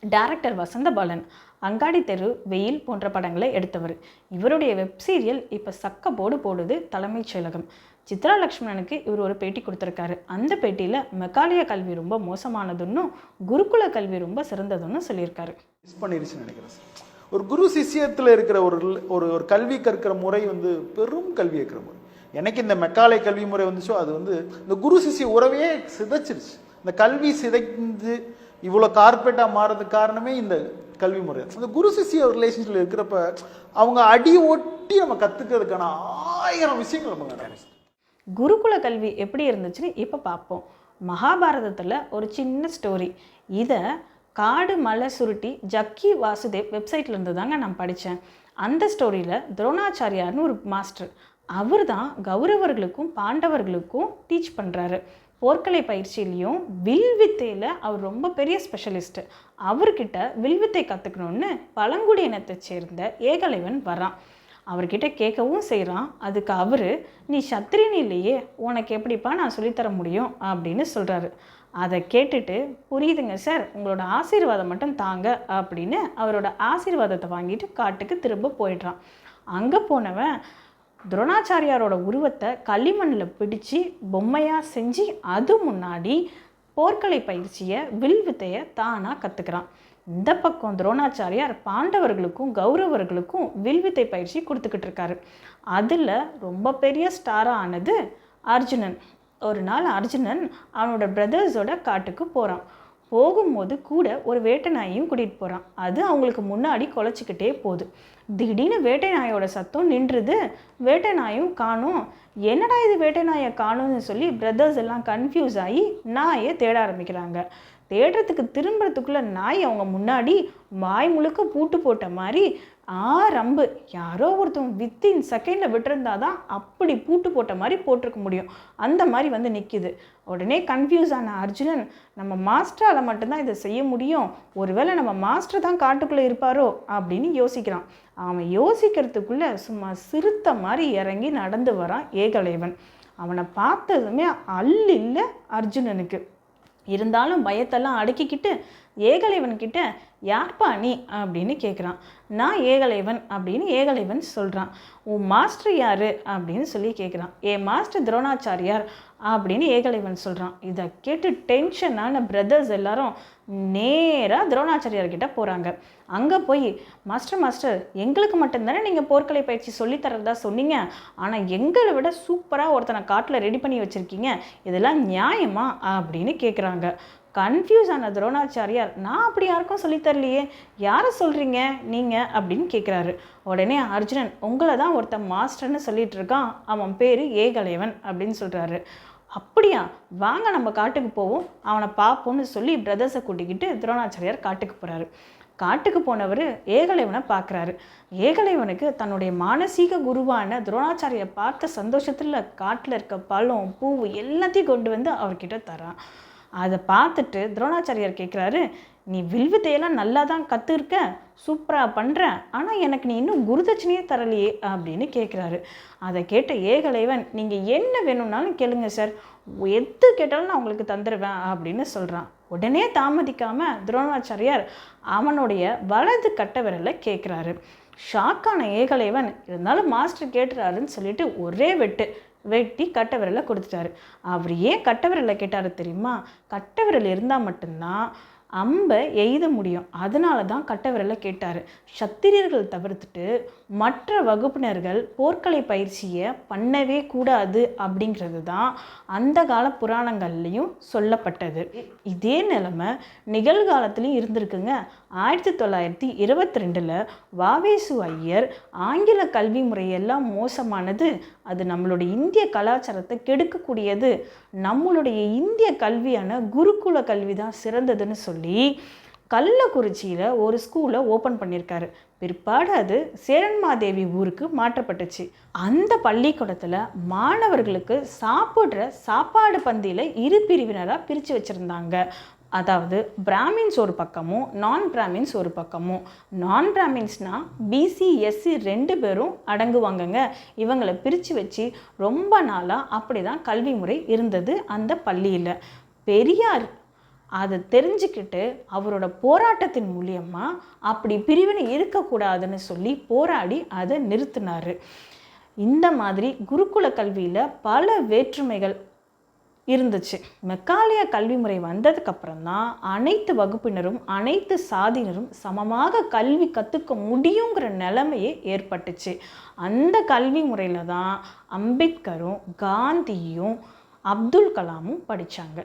Director Vasanthabalan அங்காடி தெரு வெயில் போன்ற படங்களை எடுத்தவர். இவருடைய வெப் சீரியல் இப்போ சக்க போடு போடுது தலைமைச் செயலகம். சித்ரா லக்ஷ்மணனுக்கு இவர் ஒரு பேட்டி கொடுத்துருக்காரு. அந்த பேட்டியில் மெக்காலிய கல்வி ரொம்ப மோசமானதுன்னும் குருகுல கல்வி ரொம்ப சிறந்ததுன்னு சொல்லியிருக்காரு. மிஸ் பண்ணிருச்சுன்னு நினைக்கிறேன் ஒரு குரு சிஷ்யத்தில் இருக்கிற ஒரு ஒரு ஒரு கல்வி கற்கிற முறை வந்து பெரும் கல்வி கற்கிற முறை. எனக்கு இந்த மெக்காலை கல்வி முறை வந்துச்சோ அது வந்து இந்த குரு சிஷ்ய உறவையே சிதைச்சிருச்சு. இந்த கல்வி சிதைந்து இவ்வளோ கார்பரேட்டாக மாறதுக்கு காரணமே இந்த கல்வி முறை. அந்த குரு சிஷ்ய ரிலேஷன்ஷிப்பில் இருக்கிறப்ப அவங்க அடி ஒட்டி நம்ம கற்றுக்கிறதுக்கான ஆயிரம் விஷயங்கள் நம்ம குருகுல கல்வி எப்படி இருந்துச்சுன்னு இப்போ பார்ப்போம். மகாபாரதத்தில் ஒரு சின்ன ஸ்டோரி இதை காடு மலை சுருட்டி ஜக்கி வாசுதேவ் வெப்சைட்லேருந்து தாங்க நான் படித்தேன் அந்த ஸ்டோரியில் துரோணாச்சாரியார்னு ஒரு மாஸ்டர் அவர் தான் கௌரவர்களுக்கும் பாண்டவர்களுக்கும் டீச் பண்ணுறாரு போர்க்கலை பயிற்சியிலையும் வில்வித்தையில் அவர் ரொம்ப பெரிய ஸ்பெஷலிஸ்ட்டு அவர்கிட்ட வில்வித்தை கற்றுக்கணுன்னு பழங்குடியினத்தை சேர்ந்த ஏகலைவன் வரான் அவர்கிட்ட கேட்கவும் செய்கிறான் அதுக்கு அவர் நீ சத்திரியன் இல்லையே உனக்கு எப்படிப்பா நான் சொல்லித்தர முடியும்? அப்படின்னு சொல்கிறாரு அதை கேட்டுட்டு புரியுதுங்க சார் உங்களோட ஆசீர்வாதம் மட்டும் தாங்க அப்படின்னு அவரோட ஆசீர்வாதத்தை வாங்கிட்டு காட்டுக்கு திரும்ப போயிடுறான். அங்கே போனவன் துரோணாச்சாரியாரோட உருவத்தை களிமண்ணில் பிடிச்சு பொம்மையாக செஞ்சு அது முன்னாடி போர்க்கலை பயிற்சியை வில் வித்தையை தானாக கற்றுக்கிறான் இந்த பக்கம் துரோணாச்சாரியார் பாண்டவர்களுக்கும் கௌரவர்களுக்கும் வில்வித்தை பயிற்சி கொடுத்துக்கிட்டு இருக்காரு. அதில் ரொம்ப பெரிய ஸ்டாராக ஆனது அர்ஜுனன். ஒரு நாள் அர்ஜுனன் அவனோட பிரதர்ஸோட காட்டுக்கு போகிறான் போகும்போது கூட ஒரு வேட்டை நாயையும் கூட்டிகிட்டு போகிறான் அது அவங்களுக்கு முன்னாடி குலைச்சிக்கிட்டே போகுது. திடீர்னு வேட்டை நாயோட சத்தம் நின்றுது. வேட்டை நாயும் காணும். என்னடா இது வேட்டை நாயை காணும்னு சொல்லி பிரதர்ஸ் எல்லாம் கன்ஃபியூஸ் ஆகி நாயை தேட ஆரம்பிக்கிறாங்க. தேடுறதுக்கு திரும்புறதுக்குள்ளே நாய் அவங்க முன்னாடி வாய் முழுக்க பூட்டு போட்ட மாதிரி ஆ ரம்பு. யாரோ ஒருத்தவங்க வித்தின் செகண்டில் விட்டுருந்தா தான் அப்படி பூட்டு போட்ட மாதிரி போட்டிருக்க முடியும். அந்த மாதிரி வந்து நிற்கிது உடனே கன்ஃபியூஸ் ஆன அர்ஜுனன் நம்ம மாஸ்டரால் மட்டும்தான் இதை செய்ய முடியும். ஒருவேளை நம்ம மாஸ்டர் தான் காட்டுக்குள்ளே இருப்பாரோ அப்படின்னு யோசிக்கிறான். அவன் யோசிக்கிறதுக்குள்ளே சும்மா சிறுத்த மாதிரி இறங்கி நடந்து வரான் ஏகலைவன். அவனை பார்த்ததுமே அல் இல்லை அர்ஜுனனுக்கு. இருந்தாலும் பயத்தெல்லாம் அடக்கிக்கிட்டு ஏகலைவன்கிட்ட யார்ப்பா நீ அப்படின்னு கேட்குறான் நான் ஏகலைவன் அப்படின்னு ஏகலைவன் சொல்கிறான் உன் மாஸ்டர் யார் அப்படின்னு சொல்லி கேட்குறான் என் மாஸ்டர் துரோணாச்சாரியார் அப்படின்னு ஏகலைவன் சொல்கிறான் இதை கேட்டு டென்ஷனான பிரதர்ஸ் எல்லாரும் நேராக துரோணாச்சாரியார்கிட்ட போகிறாங்க அங்கே போய் மாஸ்டர் மாஸ்டர் எங்களுக்கு மட்டும்தானே நீங்கள் போர்க்கலை பயிற்சி சொல்லித் தரதா சொன்னீங்க? ஆனால் எங்களை விட சூப்பராக ஒருத்தனை காட்டில் ரெடி பண்ணி வச்சுருக்கீங்க. இதெல்லாம் நியாயமா? அப்படின்னு கேட்குறாங்க கன்ஃபியூஸ் ஆன துரோணாச்சாரியார் நான் அப்படி யாருக்கும் சொல்லித் தரலையே. யாரை சொல்கிறீங்க நீங்கள் அப்படின்னு கேட்குறாரு உடனே அர்ஜுனன் உங்களை தான் ஒருத்தன் மாஸ்டர்னு சொல்லிட்டு இருக்கான். அவன் பேர் ஏகலைவன். அப்படின்னு சொல்கிறாரு அப்படியா? வாங்க நம்ம காட்டுக்கு போவோம். அவனை பார்ப்போம்னு சொல்லி பிரதர்ஸை கூட்டிக்கிட்டு துரோணாச்சாரியார் காட்டுக்கு போகிறாரு காட்டுக்கு போனவர் ஏகலைவனை பார்க்குறாரு ஏகலைவனுக்கு தன்னுடைய மானசீக குருவான துரோணாச்சாரியை பார்த்த சந்தோஷத்தில் காட்டில் இருக்க பழம் பூ எல்லாத்தையும் கொண்டு வந்து அவர்கிட்ட தரான். அதை பார்த்துட்டு துரோணாச்சாரியார் கேட்குறாரு நீ வில்வித்தையெல்லாம் நல்லா தான் கற்றுருக்க சூப்பராக பண்ணுற ஆனால் எனக்கு நீ இன்னும் குருதட்சணையே தரலையே அப்படின்னு கேட்குறாரு அதை கேட்ட ஏகலைவன் நீங்கள் என்ன வேணும்னாலும் கேளுங்க சார் எது கேட்டாலும் நான் உங்களுக்கு தந்துடுவேன் அப்படின்னு சொல்கிறான் உடனே தாமதிக்காமல் துரோணாச்சாரியார் அவனுடைய வலது கட்ட விரலை கேட்குறாரு ஷாக்கான ஏகலைவன் இருந்தாலும் மாஸ்டர் கேட்டுறாருன்னு சொல்லிட்டு ஒரே வெட்டு வெட்டி கட்ட விரலை கொடுத்துட்டாரு. அவர் ஏன் கட்ட விரலை கேட்டார் தெரியுமா? கட்ட விரல் இருந்தால் மட்டும்தான் அம்பை எய்த முடியும். அதனால தான் கட்ட விரலை கேட்டார். சத்திரியர்கள் தவிர்த்துட்டு மற்ற வகுப்பினர்கள் போர்க்கலை பயிற்சியை பண்ணவே கூடாது அப்படிங்கிறது தான் அந்த கால புராணங்கள்லையும் சொல்லப்பட்டது. இதே நிலைமை நிகழ்காலத்துலேயும் இருந்திருக்குங்க. ஆயிரத்தி தொள்ளாயிரத்தி இருபத்தி ரெண்டில் வாவேசு ஐயர் ஆங்கில கல்வி முறையெல்லாம் மோசமானது. அது நம்மளுடைய இந்திய கலாச்சாரத்தை கெடுக்கக்கூடியது. நம்மளுடைய இந்திய கல்வியான குருகுல கல்வி தான் சிறந்ததுன்னு சொல்லி கள்ளக்குறிச்சியில் ஒரு ஸ்கூலை ஓப்பன் பண்ணியிருக்காரு. பிற்பாடு அது சேரன்மாதேவி ஊருக்கு மாற்றப்பட்டுச்சு. அந்த பள்ளிக்கூடத்தில் மாணவர்களுக்கு சாப்பிட்ற சாப்பாடு பந்தியில் இரு பிரிவினராக பிரித்து வச்சுருந்தாங்க. அதாவது பிராமின்ஸ் ஒரு பக்கமும் நான் பிராமின்ஸ் ஒரு பக்கமும். நான் பிராமின்ஸ்னால் பிசி எஸ்சி ரெண்டு பேரும் அடங்குவாங்கங்க. இவங்களை பிரித்து வச்சு ரொம்ப நாளாக அப்படி தான் கல்வி முறை இருந்தது அந்த பள்ளியில். பெரியார் அதை தெரிஞ்சுக்கிட்டு அவரோட போராட்டத்தின் மூலியமாக அப்படி பிரிவினை இருக்கக்கூடாதுன்னு சொல்லி போராடி அதை நிறுத்தினார். இந்த மாதிரி குருகுல கல்வியில் பல வேற்றுமைகள் இருந்துச்சு. மெக்காலிய கல்வி முறை வந்ததுக்கப்புறம் தான் அனைத்து வகுப்பினரும் அனைத்து சாதியினரும் சமமாக கல்வி கற்றுக்க முடியுங்கிற நிலைமையே ஏற்பட்டுச்சு. அந்த கல்வி முறையில் தான் அம்பேத்கரும் காந்தியும் அப்துல் கலாமும் படித்தாங்க